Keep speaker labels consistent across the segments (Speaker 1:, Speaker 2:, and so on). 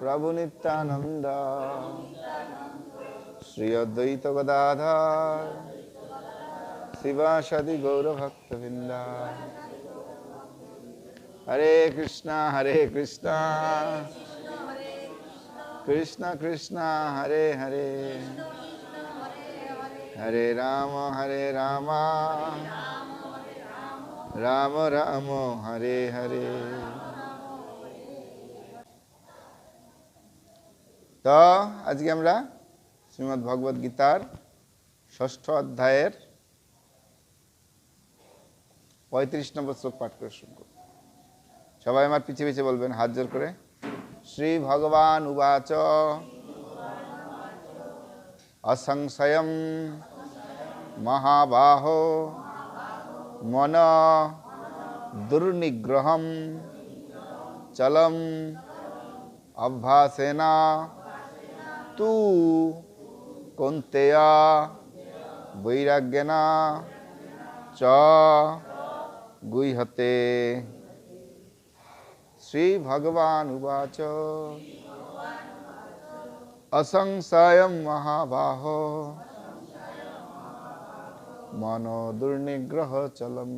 Speaker 1: প্রভু নিত্যানন্দ শ্রী অদ্বৈত গদাধার শিবাসাদি গৌরভক্তবৃন্দ হরে কৃষ্ণ হরে কৃষ্ণ কৃষ্ণ কৃষ্ণ হরে হরে হরে রাম হরে রাম রাম রাম হরে হরে তো আজকে আমরা শ্রীমদ্ ভগবদ গীতার ষষ্ঠ অধ্যায়ের পঁয়ত্রিশ নম্বর শ্লোক পাঠ করে শুরু করব সবাই আমার পিছিয়ে পিছিয়ে বলবেন হাত জোর করে শ্রী ভগবান উবাচ অসংশয় মহাবাহ মন দুর্নিগ্রহম চলম অভ্যাসেনা तू कुंतया वैराग्यना च गुहते श्री भगवान उवाच असंशय महाबाह मनो दुर्निग्रह चलम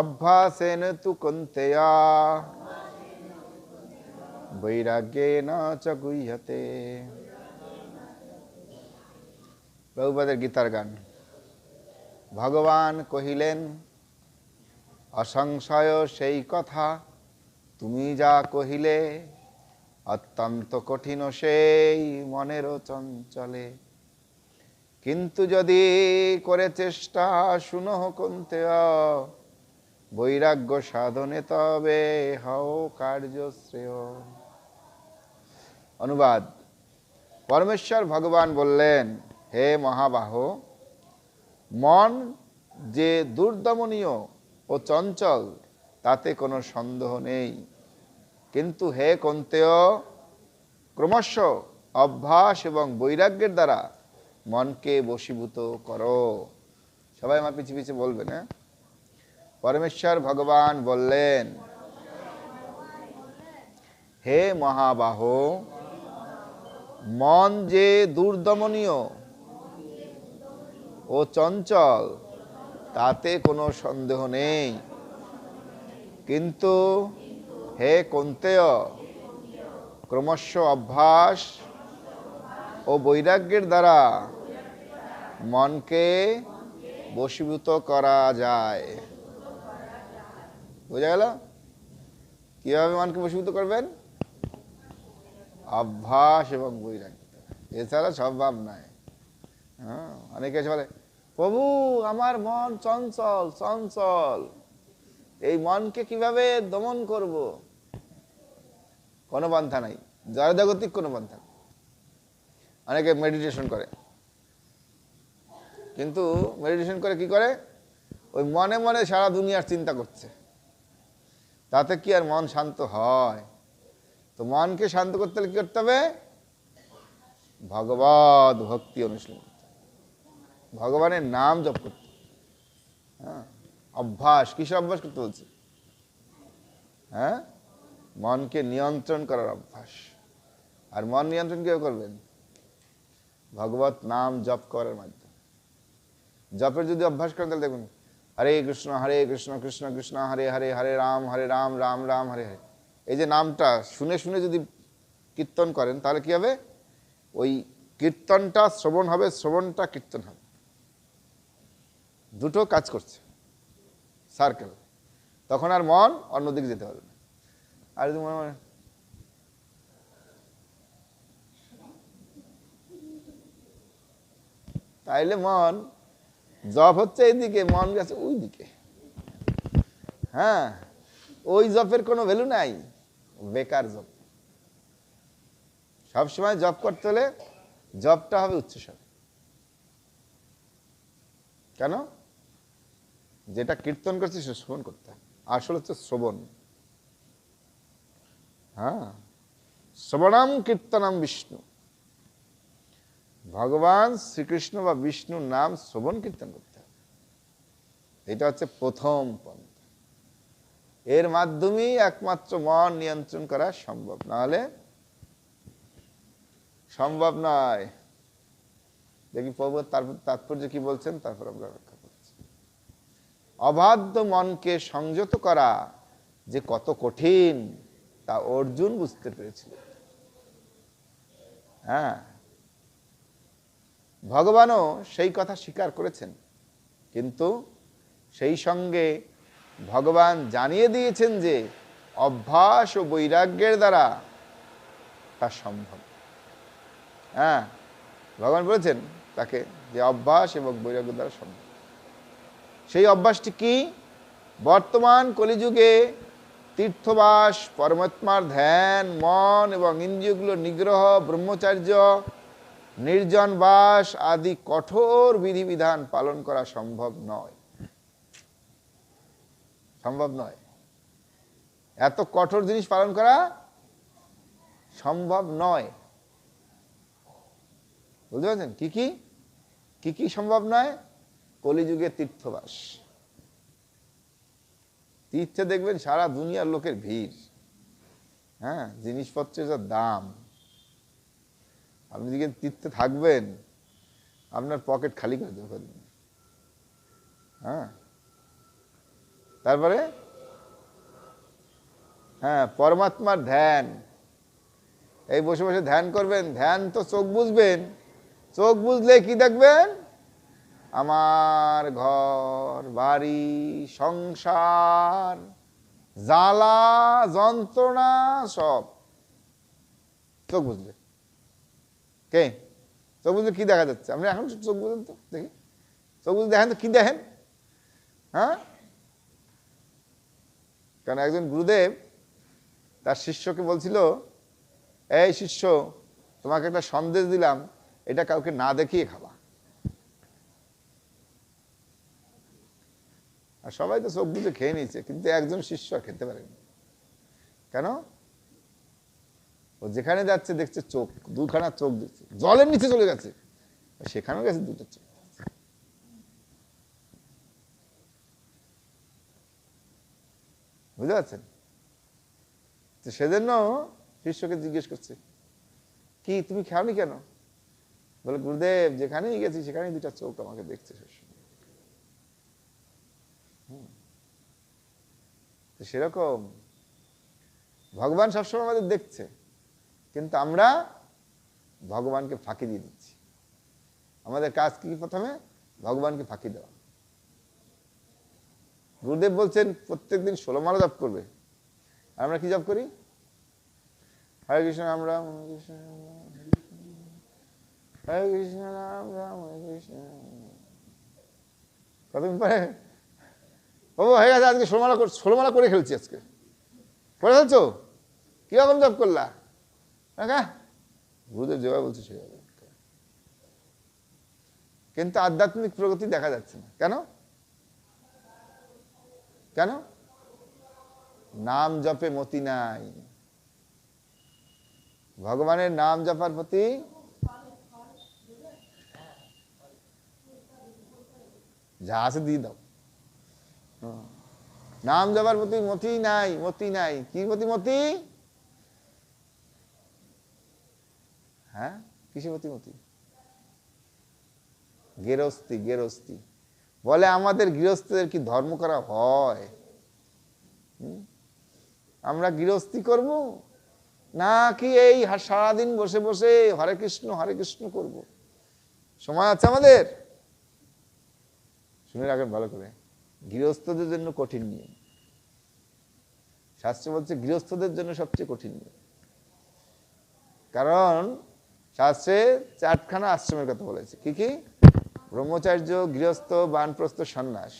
Speaker 1: अभ्यासेन तु कुंतया বৈরাগ্যে চ গুহ্যতে রঘুপদের গীতার গান ভগবান কহিলেন অসংশয় সেই কথা তুমি যা কহিলে অত্যন্ত কঠিন সেই মনের চঞ্চলে কিন্তু যদি করে চেষ্টা শুনহ কন্তে বৈরাগ্য সাধনে তবে হও কার্য শ্রেয় অনুবাদ পরমেশ্বর ভগবান বললেন হে মহাবাহ মন যে দুর্দমনীয় ও চঞ্চল তাতে কোনো সন্দেহ নেই কিন্তু হে কন্তেয় ক্রমশ অভ্যাস এবং বৈরাগ্যের দ্বারা মনকে বশীভূত করো সবাই আমার পিছিয়ে পিছিয়ে বলবে না হ্যাঁ? পরমেশ্বর ভগবান বললেন হে মহাবাহ মন যে দুর্দমনীয় ও চঞ্চল তাতে কোনো সন্দেহ নেই কিন্তু হে কন্তেয় ক্রমশ অভ্যাস ও বৈরাগ্যের দ্বারা মনকে বশীভূত করা যায় বোঝা গেল কীভাবে মনকে বশীভূত করবেন অভ্যাস এবং বৈরাগ্য এছাড়া সম্ভব নাই হ্যাঁ অনেকে বলে প্রভু আমার মন চঞ্চল চঞ্চল এই মনকে কিভাবে দমন করব কোনো পন্থা নাই জয়দাগতিক কোনো পন্থা অনেকে মেডিটেশন করে কিন্তু মেডিটেশন করে কি করে ওই মনে মনে সারা দুনিয়ার চিন্তা করছে তাতে কি আর মন শান্ত হয় তো মনকে শান্ত করতে হলে কি করতে হবে ভগবত ভক্তি অনুশীলন ভগবানের নাম জপ করতে হ্যাঁ অভ্যাস কিসের অভ্যাস করতে বলছি হ্যাঁ মনকে নিয়ন্ত্রণ করার অভ্যাস আর মন নিয়ন্ত্রণ কেউ করবেন ভগবত নাম জপ করার মাধ্যমে জপের যদি অভ্যাস করেন তাহলে দেখুন হরে কৃষ্ণ হরে কৃষ্ণ কৃষ্ণ কৃষ্ণ হরে হরে হরে রাম হরে রাম রাম রাম হরে হরে এই যে নামটা শুনে শুনে যদি কীর্তন করেন তাহলে কী হবে ওই কীর্তনটা শ্রবণ হবে শ্রবণটা কীর্তন হবে দুটো কাজ করছে সার্কেল তখন আর মন অন্যদিকে যেতে পারবে না আর যদি মনে তাইলে মন জব হচ্ছে এইদিকে মন গেছে ওই দিকে হ্যাঁ ওই জবের কোনো ভ্যালু নাই বেকার জব সবসময় জব করতে হলে জবটা হবে উচ্চস্বর কেন যেটা কীর্তন করছে সে শ্রবণ করতে আসল হচ্ছে শ্রবণ হ্যাঁ শ্রবণাম কীর্তনাম বিষ্ণু ভগবান শ্রীকৃষ্ণ বা বিষ্ণুর নাম শ্রবণ কীর্তন করতে হবে এটা হচ্ছে প্রথম পন্থ এর মাধ্যমেই একমাত্র মন নিয়ন্ত্রণ করা সম্ভব নাহলে সম্ভব নয় দেখি প্রভু তারপর তাৎপর্য কি বলছেন তারপর আমরা ব্যাখ্যা করছি অবাধ্য মনকে সংযত করা যে কত কঠিন তা অর্জুন বুঝতে পেরেছিল হ্যাঁ ভগবানও সেই কথা স্বীকার করেছেন কিন্তু সেই সঙ্গে ভগবান জানিয়ে দিয়েছেন যে অভ্যাস ও বৈরাগ্যের দ্বারা তা সম্ভব হ্যাঁ ভগবান বলেছেন তাকে যে অভ্যাস এবং বৈরাগ্য দ্বারা সম্ভব সেই অভ্যাসটি কি বর্তমান কলিযুগে তীর্থবাস পরমাত্মার ধ্যান মন এবং ইন্দ্রিয়গুলো নিগ্রহ ব্রহ্মচার্য নির্জন বাস আদি কঠোর বিধিবিধান পালন করা সম্ভব নয় সম্ভব নয় এত কঠোর জিনিস পালন করা সম্ভব নয় বুঝতে পারছেন কি কি কি কি সম্ভব নয় কলিযুগে তীর্থবাস তীর্থে দেখবেন সারা দুনিয়ার লোকের ভিড় হ্যাঁ জিনিসপত্রের যা দাম আপনি যদি তীর্থে থাকবেন আপনার পকেট খালি করে দেবেন হ্যাঁ তারপরে হ্যাঁ পরমাত্মার ধ্যান এই বসে বসে ধ্যান করবেন ধ্যান তো চোখ বুঝবেন চোখ বুঝলে কি দেখবেন আমার ঘর বাড়ি সংসার জ্বালা যন্ত্রণা সব চোখ বুঝলে কে চোখ বুঝলে কী দেখা যাচ্ছে আপনি এখন চোখ বুঝেন তো দেখি চোখ বুঝলে দেখেন তো কী দেখেন হ্যাঁ কারণ একজন গুরুদেব তার শিষ্যকে বলছিল এই শিষ্য তোমাকে একটা সন্দেশ দিলাম এটা কাউকে না দেখিয়ে খাবা আর সবাই তো সব বুঝে খেয়ে নিয়েছে কিন্তু একজন শিষ্য খেতে পারেনি কেন ও যেখানে যাচ্ছে দেখছে চোখ দুখানা চোখ দেখছে জলের নিচে চলে গেছে সেখানেও গেছে দুটো চোখ বুঝতে পারছেন সেজন্য শিষ্যকে জিজ্ঞেস করছে কি তুমি খাওনি কেন বলে গুরুদেব যেখানেই গেছি সেখানেই দুটা চোখ আমাকে দেখছে সেরকম ভগবান সবসময় আমাদের দেখছে কিন্তু আমরা ভগবানকে ফাঁকি দিয়ে দিচ্ছি আমাদের কাজ কি প্রথমে ভগবানকে ফাঁকি দেওয়া গুরুদেব বলছেন প্রত্যেক দিন ষোলো মালা জপ করবে আমরা কি জপ করি হরে কৃষ্ণ রাম রাম হরে কৃষ্ণ রাম রাম হরে কৃষ্ণ কতদিন পরে ও হয়ে গেছে আজকে ষোলোমালা ষোলোমালা করে খেলছি আজকে করে ফেলছো কীরকম জব করলা হ্যাঁ গুরুদেব যেভাবে বলছে সেভাবে কিন্তু আধ্যাত্মিক প্রগতি দেখা যাচ্ছে না কেন কেন নাম জপে মতি নাই ভগবানের নাম জপার প্রতি যা আছে দিয়ে দাও নাম জপার প্রতি মতি নাই মতি নাই কি প্রতি মতি হ্যাঁ কিসে প্রতি মতি গেরস্তি গেরস্তি বলে আমাদের গৃহস্থদের কি ধর্ম করা হয় আমরা গৃহস্থি করব না কি এই সারাদিন বসে বসে হরে কৃষ্ণ হরে কৃষ্ণ করব সময় আছে আমাদের শুনে রাখেন ভালো করে গৃহস্থদের জন্য কঠিন নিয়ম শাস্ত্র বলছে গৃহস্থদের জন্য সবচেয়ে কঠিন নিয়ম কারণ শাস্ত্রে চারখানা আশ্রমের কথা বলেছে কি কি ব্রহ্মচার্য গৃহস্থ বানপ্রস্থ সন্ন্যাস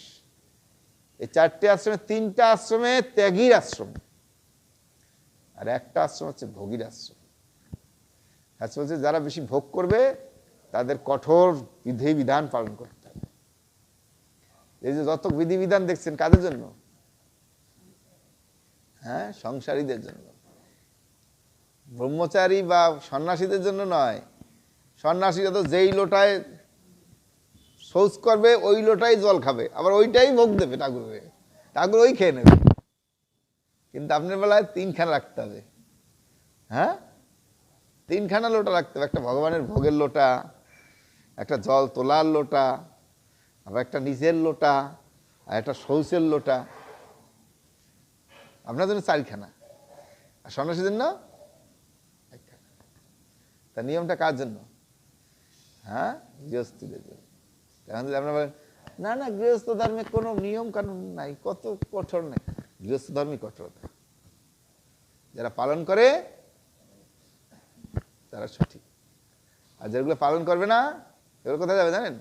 Speaker 1: এই চারটে আশ্রমে তিনটা আশ্রমে ত্যাগীর আশ্রম আর একটা আশ্রম হচ্ছে ভোগীর আশ্রম শাস্ত্র হচ্ছে যারা বেশি ভোগ করবে তাদের কঠোর বিধি বিধান পালন করতে হবে এই যে যত বিধিবিধান দেখছেন কাদের জন্য হ্যাঁ সংসারীদের জন্য ব্রহ্মচারী বা সন্ন্যাসীদের জন্য নয় সন্ন্যাসী যত যেই লোটায় শৌচ করবে ওই লোটাই জল খাবে আবার ওইটাই ভোগ দেবে ঠাকুরকে ঠাকুর ওই খেয়ে নেবে কিন্তু আপনার বেলায় তিনখানা রাখতে হবে হ্যাঁ তিনখানা লোটা রাখতে হবে একটা ভগবানের ভোগের লোটা একটা জল তোলার লোটা আবার একটা নিজের লোটা আর একটা শৌচের লোটা আপনার জন্য চারিখানা আর সন্ন্যাসীর জন্য তা নিয়মটা কার জন্য হ্যাঁ গৃহস্থীদের জন্য আপনারা বলেন না না গৃহস্থ ধর্মে কোনো নিয়ম কানুন নাই কত কঠোর নেই গৃহস্থ ধর্মে কঠোরতা যারা পালন করে তারা সঠিক আর যেগুলো পালন করবে না এগুলো কোথায় যাবে জানেন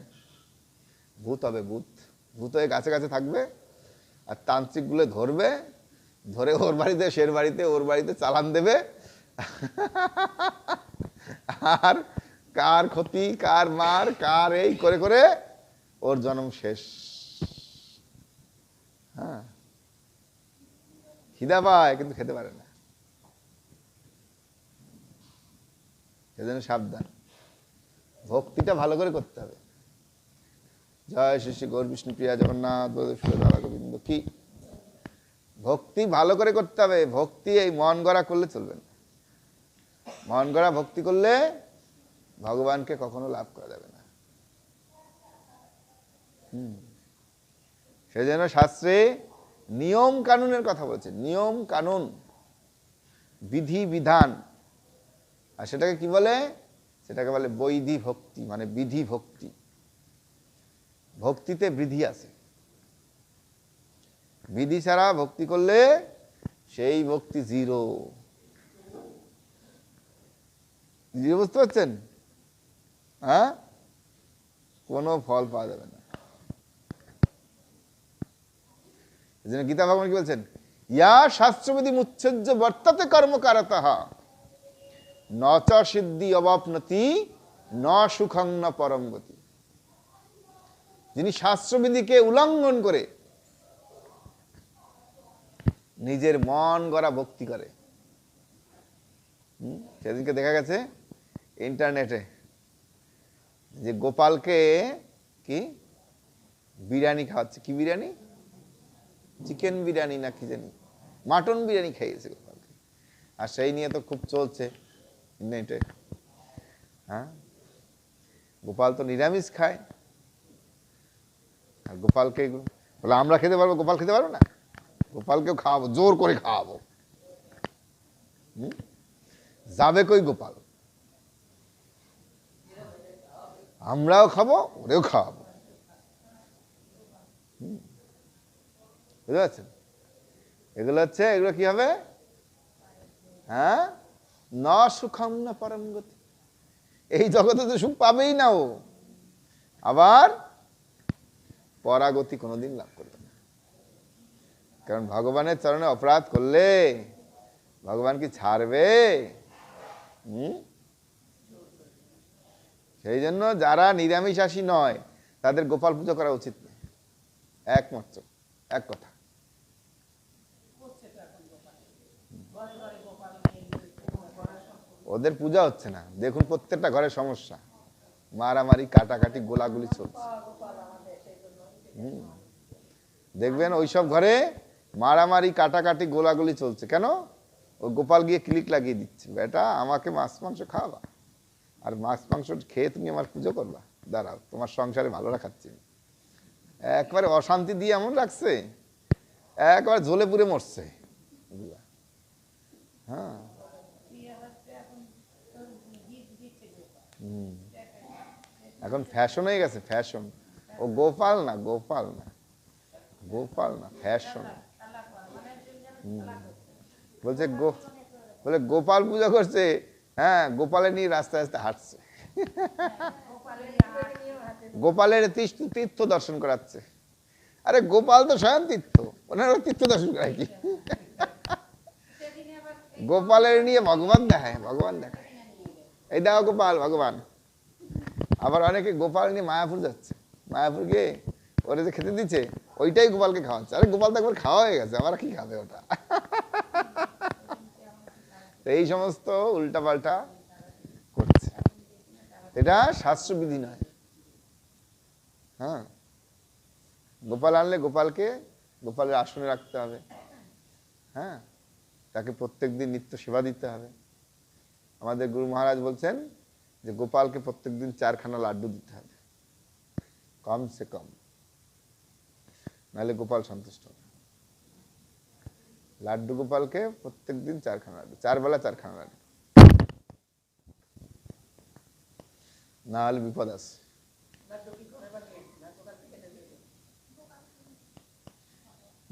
Speaker 1: ভূত হবে ভূত ভূত হয়ে গাছে গাছে থাকবে আর তান্ত্রিকগুলো ধরবে ধরে ওর বাড়িতে সের বাড়িতে ওর বাড়িতে চালান দেবে আর কার ক্ষতি কার মার কার এই করে করে ওর জন্ম শেষ হ্যাঁ খিদা পায় কিন্তু খেতে পারে না সেজন্য সাবধান ভক্তিটা ভালো করে করতে হবে জয় শিশু গৌর বিষ্ণু প্রিয়া জগন্নাথ গোবিন্দ কি ভক্তি ভালো করে করতে হবে ভক্তি এই মন গড়া করলে চলবে না মন গড়া ভক্তি করলে ভগবানকে কখনো লাভ করা যাবে না সেজন্য শাস্ত্রে নিয়ম কানুনের কথা বলছে নিয়ম কানুন বিধি বিধান আর সেটাকে কি বলে সেটাকে বলে বৈধি ভক্তি মানে বিধি ভক্তি ভক্তিতে বিধি আছে বিধি ছাড়া ভক্তি করলে সেই ভক্তি জিরো জিরো বুঝতে পারছেন হ্যাঁ কোনো ফল পাওয়া যাবে না এই গীতা ভগবান কি বলছেন ইয়া শাস্ত্রবিধি মুচ্ছেদ্য বর্তাতে কর্মকার তাহা ন চ সিদ্ধি অবাপনতি ন সুখং ন পরমগতি যিনি শাস্ত্রবিধিকে উলঙ্ঘন করে নিজের মন গড়া ভক্তি করে সেদিনকে দেখা গেছে ইন্টারনেটে যে গোপালকে কি বিরিয়ানি খাওয়াচ্ছে কি বিরিয়ানি চিকেন বিরিয়ানি না কি জানি মাটন বিরিয়ানি খাইয়েছে আর সেই নিয়ে তো খুব চলছে নেটে হ্যাঁ গোপাল তো নিরামিষ খায় আর গোপালকে বলে আমরা খেতে পারবো গোপাল খেতে পারবো না গোপালকেও খাওয়াবো জোর করে খাওয়াবো যাবে কই গোপাল আমরাও খাবো ওরেও খাওয়াবো বুঝতে পারছেন এগুলো হচ্ছে এগুলো কি হবে হ্যাঁ ন সুখম না পরম গতি এই জগতে তো সুখ পাবেই না ও আবার পরাগতি কোনোদিন লাভ করবে না কারণ ভগবানের চরণে অপরাধ করলে ভগবান কি ছাড়বে সেই জন্য যারা নিরামিষাসী নয় তাদের গোপাল পুজো করা উচিত নয় একমাত্র এক কথা ওদের পূজা হচ্ছে না দেখুন প্রত্যেকটা ঘরে সমস্যা মারামারি কাটাকাটি গোলাগুলি চলছে দেখবেন ওইসব ঘরে মারামারি কাটাকাটি গোলাগুলি চলছে কেন ও গোপাল গিয়ে ক্লিক লাগিয়ে দিচ্ছে বেটা আমাকে মাছ মাংস খাওয়াবা আর মাছ মাংস খেয়ে তুমি আমার পুজো করবা দাঁড়াও তোমার সংসারে ভালো রাখাচ্ছি একবারে অশান্তি দিয়ে এমন রাখছে একবার ঝোলে পুরে মরছে হ্যাঁ এখন ফ্যাশন হয়ে গেছে ফ্যাশন ও গোপাল না গোপাল না গোপাল না ফ্যাশন বলছে গো বলে গোপাল পূজা করছে হ্যাঁ গোপালে নিয়ে রাস্তায় রাস্তায় হাঁটছে গোপালের তীর্থ দর্শন করাচ্ছে আরে গোপাল তো স্বয়ং তীর্থ ওনারা তীর্থ দর্শন করায় কি গোপালের নিয়ে ভগবান দেখায় ভগবান দেখায় এই দাও গোপাল ভগবান আবার অনেকে গোপাল নিয়ে মায়াপুর যাচ্ছে মায়াপুর গিয়ে ওরা যে খেতে দিচ্ছে ওইটাই গোপালকে খাওয়াচ্ছে আরে গোপাল তো একবার খাওয়া হয়ে গেছে আবার কি খাবে ওটা এই সমস্ত উল্টাপাল্টা করছে এটা শাস্ত্রবিধি নয় হ্যাঁ গোপাল আনলে গোপালকে গোপালের আসনে রাখতে হবে হ্যাঁ তাকে প্রত্যেক দিন নিত্য সেবা দিতে হবে আমাদের গুরু মহারাজ বলছেন যে গোপালকে প্রত্যেক দিন চারখানা লাড্ডু দিতে হবে কমসে কম নাহলে গোপাল সন্তুষ্ট লাড্ডু গোপালকে প্রত্যেক দিন চারখানা লাড্ডু চারবেলা চারখানা লাড্ডু না হলে বিপদ আছে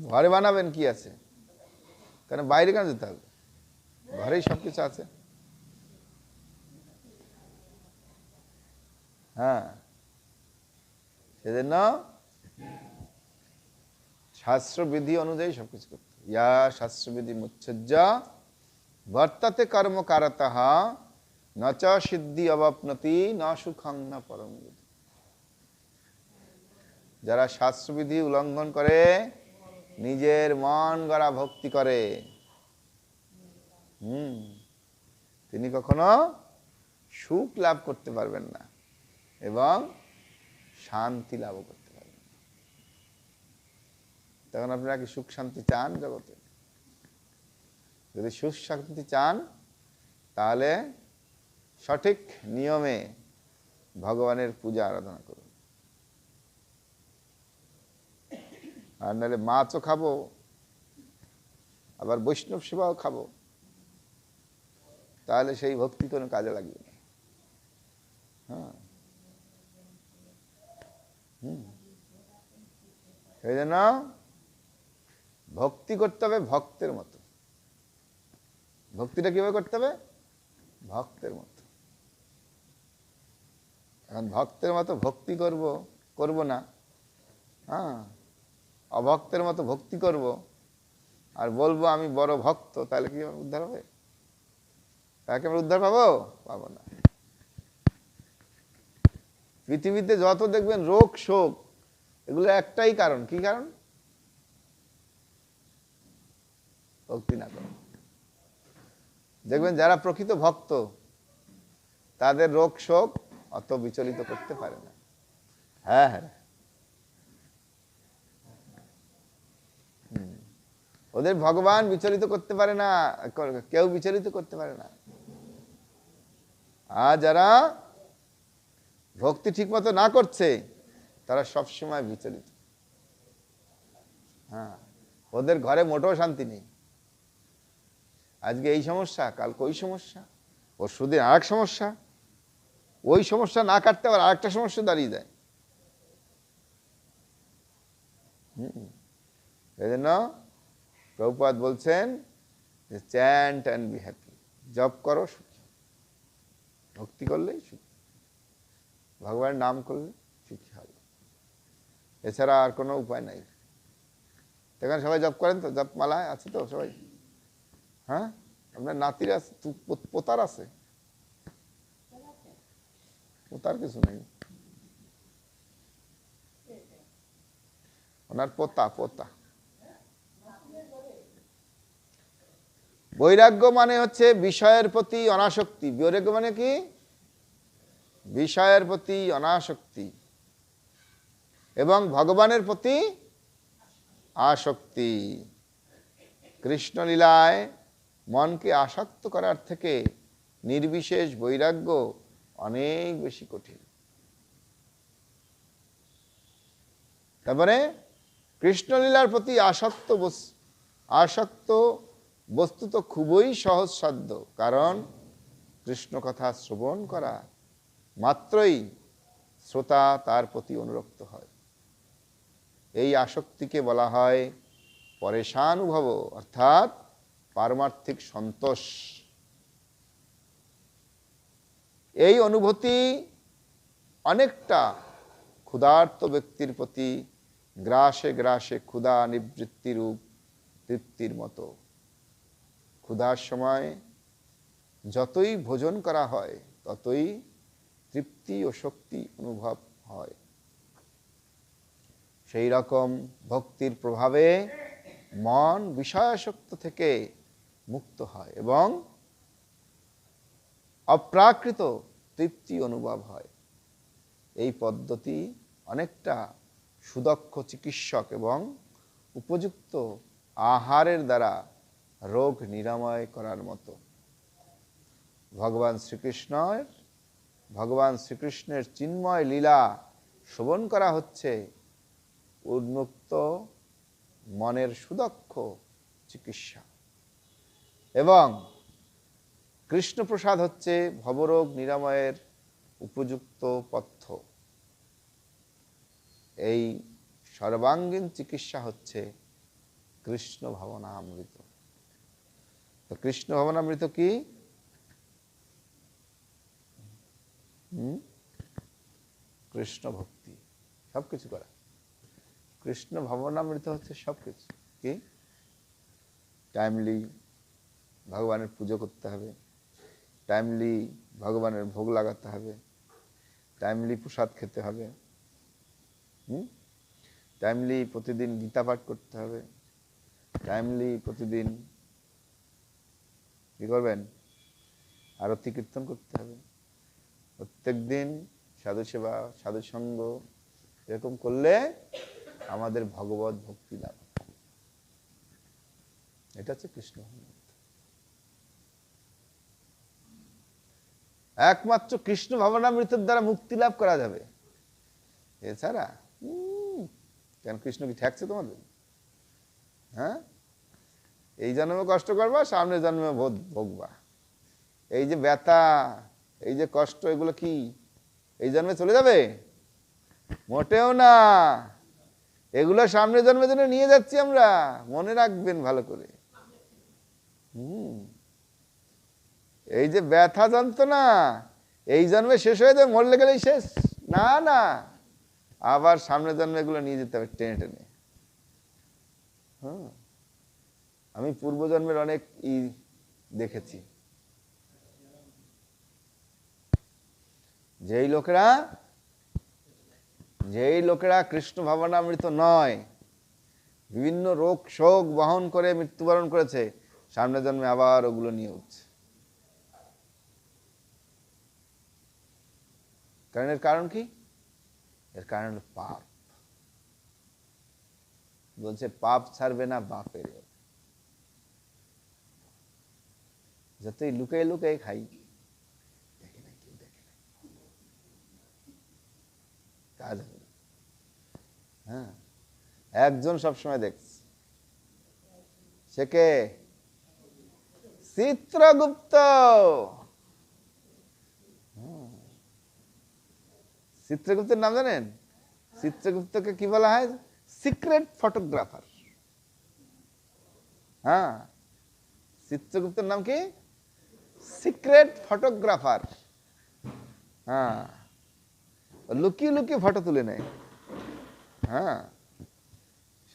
Speaker 1: ঘরে বানাবেন কি আছে কারণ বাইরে কেন যেতে হবে ঘরেই সব কিছু আছে হ্যাঁ সেজন্য শাস্ত্রবিধি অনুযায়ী সবকিছু করতে ইয়া শাস্ত্রবিধি মুচ্ছজ্জা বর্তাতে কর্ম কারতাহা না সিদ্ধি অবাপনতি না সুখাং না পরম যারা শাস্ত্রবিধি উল্লঙ্ঘন করে নিজের মন গড়া ভক্তি করে হুম তিনি কখনো সুখ লাভ করতে পারবেন না এবং শান্তি লাভ করতে পারবেন তখন আপনারা কি সুখ শান্তি চান জগতে যদি সুখ শান্তি চান তাহলে সঠিক নিয়মে ভগবানের পূজা আরাধনা করুন আর নাহলে মাছও খাবো আবার বৈষ্ণব সেবাও খাবো তাহলে সেই ভক্তি কোনো কাজে লাগবে না হ্যাঁ সেই জন্য ভক্তি করতে হবে ভক্তের মতো ভক্তিটা কিভাবে করতে হবে ভক্তের মতো এখন ভক্তের মতো ভক্তি করব করব না হ্যাঁ অভক্তের মতো ভক্তি করব আর বলবো আমি বড় ভক্ত তাহলে কি উদ্ধার হবে তাকে আমরা উদ্ধার পাবো পাবো না পৃথিবীতে যত দেখবেন রোগ শোক এগুলো একটাই কারণ কি কারণ ভক্তি না করা দেখবেন যারা প্রকৃত ভক্ত তাদের রোগ শোক অত বিচলিত করতে পারে না হ্যাঁ হ্যাঁ ওদের ভগবান বিচলিত করতে পারে না কেউ বিচলিত করতে পারে না আর যারা ভক্তি ঠিকমতো না করছে তারা সব সময় বিচলিত হ্যাঁ ওদের ঘরে মোটেও শান্তি নেই আজকে এই সমস্যা কালকে ওই সমস্যা ওর সুদিন আর এক সমস্যা ওই সমস্যা না কাটতে আবার আরেকটা সমস্যা দাঁড়িয়ে যায় এই জন্য প্রভুপাত বলছেন যে চ্যান্ট অ্যান্ড বি হ্যাপি জব করো সুখী ভক্তি করলেই সুখী ভগবানের নাম করলে ঠিকই হবে এছাড়া আর কোনো উপায় নাই এখানে সবাই জপ করেন তো জবমালায় আছে তো সবাই হ্যাঁ আপনার নাতির আছে পোতার আছে পোতার কিছু নেই ওনার পোতা পোতা বৈরাগ্য মানে হচ্ছে বিষয়ের প্রতি অনাসক্তি বৈরাগ্য মানে কি বিষয়ের প্রতি অনাসক্তি এবং ভগবানের প্রতি আসক্তি কৃষ্ণলীলায় মনকে আসক্ত করার থেকে নির্বিশেষ বৈরাগ্য অনেক বেশি কঠিন তারপরে কৃষ্ণলীলার প্রতি আসক্ত আসক্ত বস্তু তো খুবই সহজসাধ্য কারণ কৃষ্ণ কথা শ্রবণ করা মাত্রই শ্রোতা তার প্রতি অনুরক্ত হয় এই আসক্তিকে বলা হয় পরেশানুভব অর্থাৎ পারমার্থিক সন্তোষ এই অনুভূতি অনেকটা ক্ষুধার্ত ব্যক্তির প্রতি গ্রাসে গ্রাসে ক্ষুধা নিবৃত্তিরূপ তৃপ্তির মতো ক্ষুধার সময় যতই ভোজন করা হয় ততই তৃপ্তি ও শক্তি অনুভব হয় সেই রকম ভক্তির প্রভাবে মন বিষয়াসক্ত থেকে মুক্ত হয় এবং অপ্রাকৃত তৃপ্তি অনুভব হয় এই পদ্ধতি অনেকটা সুদক্ষ চিকিৎসক এবং উপযুক্ত আহারের দ্বারা রোগ নিরাময় করার মতো ভগবান শ্রীকৃষ্ণের ভগবান শ্রীকৃষ্ণের চিন্ময় লীলা শোভন করা হচ্ছে উন্মুক্ত মনের সুদক্ষ চিকিৎসা এবং কৃষ্ণপ্রসাদ হচ্ছে ভবরোগ নিরাময়ের উপযুক্ত পথ্য এই সর্বাঙ্গীন চিকিৎসা হচ্ছে কৃষ্ণ ভাবনামৃত তো কৃষ্ণ ভবনামৃত কি কৃষ্ণ ভক্তি সব কিছু করা কৃষ্ণ ভাবনামৃত হচ্ছে সব কিছু কি টাইমলি ভগবানের পুজো করতে হবে টাইমলি ভগবানের ভোগ লাগাতে হবে টাইমলি প্রসাদ খেতে হবে টাইমলি প্রতিদিন গীতা পাঠ করতে হবে টাইমলি প্রতিদিন কী করবেন আরতি কীর্তন করতে হবে প্রত্যেক দিন সাধু সেবা সাধু সঙ্গ এরকম করলে আমাদের ভগবত ভক্তি লাভ এটা হচ্ছে কৃষ্ণ একমাত্র কৃষ্ণ ভাবনামৃতের দ্বারা মুক্তি লাভ করা যাবে এছাড়া কেন কৃষ্ণ কি ঠেকছে তোমাদের হ্যাঁ এই জন্মে কষ্ট করবা সামনের জন্মে ভোগ ভোগবা এই যে ব্যথা এই যে কষ্ট এগুলো কি এই জন্মে চলে যাবে মোটেও না এগুলো সামনের জন্মের জন্য নিয়ে যাচ্ছি আমরা মনে রাখবেন ভালো করে হুম এই যে ব্যথা যন্ত্রণা এই জন্মে শেষ হয়ে যাবে মরলে গেলেই শেষ না না আবার সামনের জন্মে এগুলো নিয়ে যেতে হবে টেনে টেনে হ্যাঁ আমি পূর্বজন্মের অনেক ই দেখেছি যেই লোকেরা যেই লোকেরা কৃষ্ণ ভাবনামৃত নয় বিভিন্ন রোগ শোক বহন করে মৃত্যুবরণ করেছে সামনে জন্মে আবার ওগুলো নিয়ে উঠছে কারণ কারণ কি এর কারণ পাপ বলছে পাপ ছাড়বে না বাপের যতই লুকে লুকে খাই তাহলে হ্যাঁ একজন সবসময় দেখছে সে কে চিত্রগুপ্ত চিত্রগুপ্তের নাম জানেন চিত্রগুপ্তকে কি বলা হয় সিক্রেট ফটোগ্রাফার হ্যাঁ চিত্রগুপ্তের নাম কি সিক্রেট ফটোগ্রাফার হ্যাঁ লুকিয়ে লুকিয়ে ফটো তুলে নেয় হ্যাঁ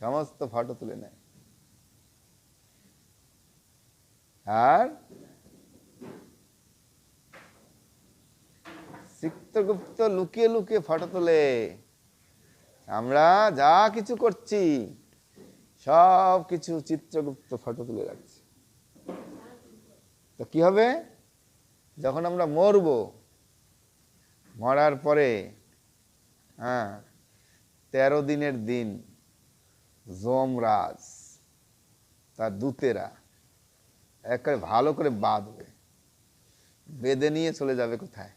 Speaker 1: সমস্ত ফটো তুলে নেয় আর সিক্তগুপ্ত লুকিয়ে লুকিয়ে ফটো তোলে আমরা যা কিছু করছি সব কিছু চিত্রগুপ্ত ফটো তুলে রাখছি তো কি হবে যখন আমরা মরব মরার পরে হ্যাঁ তেরো দিনের দিন যমরাজ তার দূতেরা একবারে ভালো করে বাঁধবে বেঁধে নিয়ে চলে যাবে কোথায়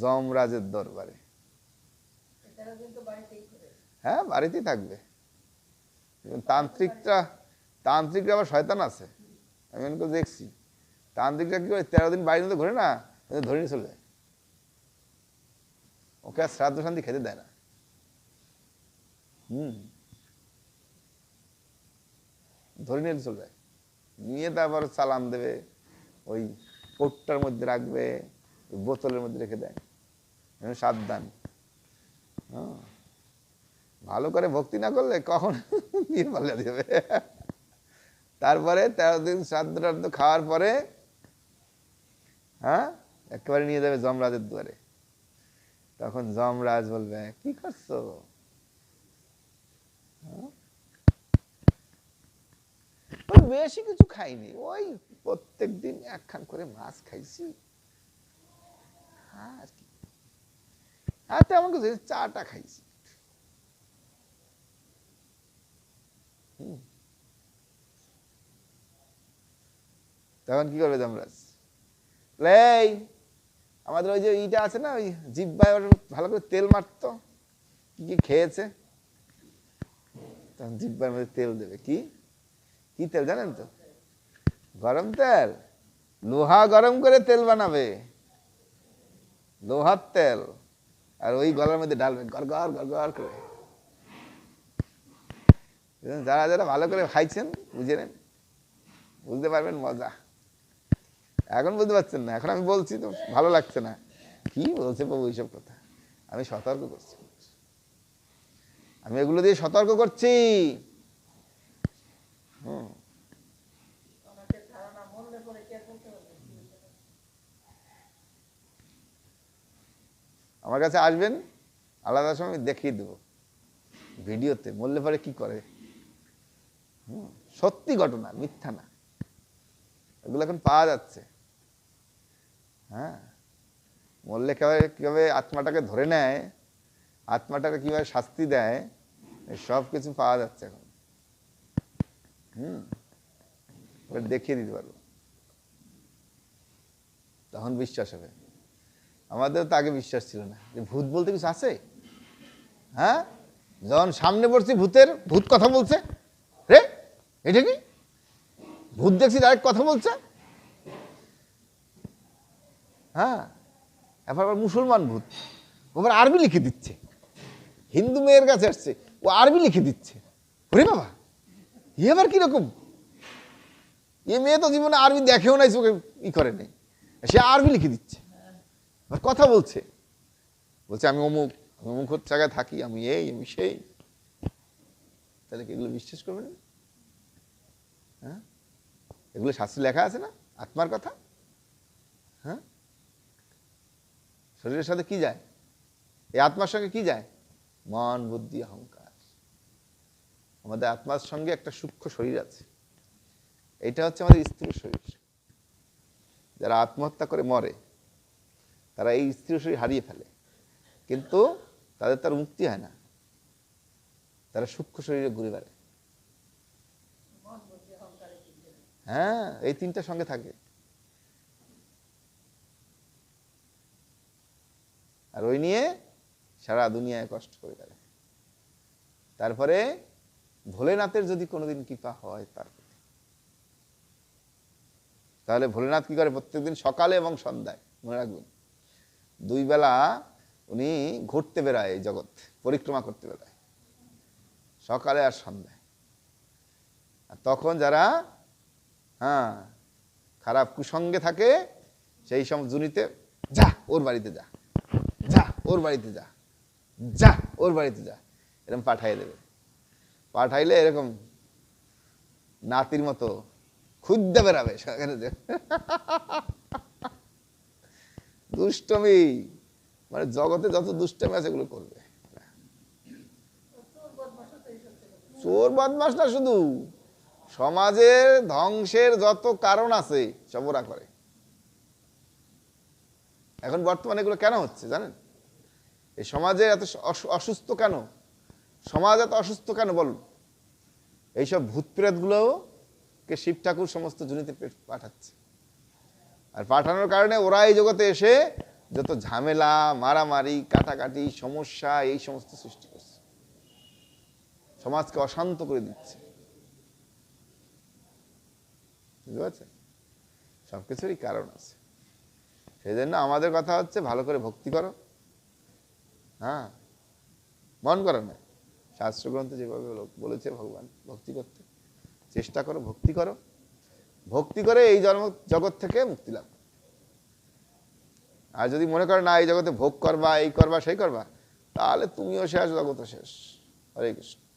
Speaker 1: যমরাজের দরবারে হ্যাঁ বাড়িতেই থাকবে তান্ত্রিকটা তান্ত্রিকরা আবার শয়তান আছে আমি দেখছি তান্ত্রিকরা কি করে তেরো দিন বাড়ির মধ্যে ঘোরে না ধরে নিয়ে চলে যায় ওকে আর শ্রাদ্ধ শান্তি খেতে দেয় না হুম ধরে নিয়ে চলে যায় নিয়ে তারপর সালাম দেবে ওই কোটটার মধ্যে রাখবে বোতলের মধ্যে রেখে দেয় সাবধান হ্যাঁ। ভালো করে ভক্তি না করলে কখন নিয়ে পাল্লা দেবে তারপরে তেরো দিন শ্রাদ্ধ খাওয়ার পরে হ্যাঁ একেবারে নিয়ে যাবে জমরাজের দুয়ারে তখন যমরাজ বলবে কি করছো হ্যাঁ? বেশি কিছু খাইনি ওই প্রত্যেক দিন একখান করে মাছ খাইছি চাটা খাইছি তখন কি করবে যমরাজ প্লেই আমাদের ওই যে ইটা আছে না ওই জিব্বায় ওর ভালো করে তেল মারতো কি কি খেয়েছে তখন জিব্বার মধ্যে তেল দেবে কি কি তেল জানেন তো গরম তেল লোহা গরম করে তেল বানাবে লোহার তেল আর ওই গলার মধ্যে ডালবে গর গর গর গর করে যারা যারা ভালো করে খাইছেন বুঝে নেন বুঝতে পারবেন মজা এখন বুঝতে পারছেন না এখন আমি বলছি তো ভালো লাগছে না কি বলছে বাবু এইসব কথা আমি সতর্ক করছি আমি এগুলো দিয়ে সতর্ক করছি আমার কাছে আসবেন আলাদা সময় দেখিয়ে দেবো ভিডিওতে মূল্য পরে কি করে সত্যি ঘটনা মিথ্যা না এগুলো এখন পাওয়া যাচ্ছে হ্যাঁ মরলে কীভাবে কীভাবে আত্মাটাকে ধরে নেয় আত্মাটাকে কীভাবে শাস্তি দেয় সব কিছু পাওয়া যাচ্ছে এখন হুম এবার দেখিয়ে দিতে পারবো তখন বিশ্বাস হবে আমাদের তো আগে বিশ্বাস ছিল না যে ভূত বলতে কিছু আছে হ্যাঁ যখন সামনে পড়ছি ভূতের ভূত কথা বলছে রে এটা কি ভূত দেখছি ডাইরেক্ট কথা বলছে হ্যাঁ এবার আবার মুসলমান ভূত আবার আরবি লিখে দিচ্ছে হিন্দু মেয়ের কাছে আসছে ও আরবি লিখে দিচ্ছে ওরে বাবা ইয়ে আবার কীরকম এ মেয়ে তো জীবনে আরবি দেখেও নাই চোখে ই করে নাই সে আরবি লিখে দিচ্ছে আর কথা বলছে বলছে আমি অমুক আমি অমুক জায়গায় থাকি আমি এই আমি সেই তাহলে কি এগুলো বিশ্বাস করবেন হ্যাঁ এগুলো শাস্ত্রী লেখা আছে না আত্মার কথা হ্যাঁ শরীরের সাথে কি যায় এই আত্মার সঙ্গে কি যায় মন বুদ্ধি অহংকার আমাদের আত্মার সঙ্গে একটা সূক্ষ্ম শরীর আছে এটা হচ্ছে আমাদের স্ত্রীর শরীর যারা আত্মহত্যা করে মরে তারা এই স্ত্রীর শরীর হারিয়ে ফেলে কিন্তু তাদের তার মুক্তি হয় না তারা সূক্ষ্ম শরীরে ঘুরে বেড়ায় হ্যাঁ এই তিনটা সঙ্গে থাকে আর ওই নিয়ে সারা দুনিয়ায় কষ্ট করে গেলেন তারপরে ভোলেনাথের যদি কোনোদিন কৃপা হয় তার তাহলে ভোলেনাথ কি করে প্রত্যেকদিন সকালে এবং সন্ধ্যায় মনে রাখবেন দুই বেলা উনি ঘুরতে বেড়ায় এই জগৎ পরিক্রমা করতে বেড়ায় সকালে আর সন্ধ্যায় আর তখন যারা হ্যাঁ খারাপ কুসঙ্গে থাকে সেই সব জুনিতে যা ওর বাড়িতে যা ওর বাড়িতে যা যা ওর বাড়িতে যা এরকম পাঠাই দেবে পাঠাইলে এরকম নাতির মতো ক্ষুদ্দা বেড়াবে সেখানে দুষ্টমি মানে জগতে যত দুষ্টমি আছে এগুলো করবে চোর বদমাস না শুধু সমাজের ধ্বংসের যত কারণ আছে সবরা করে এখন বর্তমানে এগুলো কেন হচ্ছে জানেন এই সমাজে এত অসুস্থ কেন সমাজ এত অসুস্থ কেন বলুন এইসব ভূতপ্রেতগুলোকে শিব ঠাকুর সমস্ত জুনিতে পাঠাচ্ছে আর পাঠানোর কারণে ওরা এই জগতে এসে যত ঝামেলা মারামারি কাটাকাটি সমস্যা এই সমস্ত সৃষ্টি করছে সমাজকে অশান্ত করে দিচ্ছে বুঝতে পারছেন সব কিছুরই কারণ আছে সেই জন্য আমাদের কথা হচ্ছে ভালো করে ভক্তি করো হ্যাঁ মন করে না শাস্ত্রগ্রন্থে যেভাবে বলেছে ভগবান ভক্তি করতে চেষ্টা করো ভক্তি করো ভক্তি করে এই জন্ম জগৎ থেকে মুক্তি লাভ আর যদি মনে করো না এই জগতে ভোগ করবা এই করবা সেই করবা তাহলে তুমিও শেষ জগতও শেষ হরে কৃষ্ণ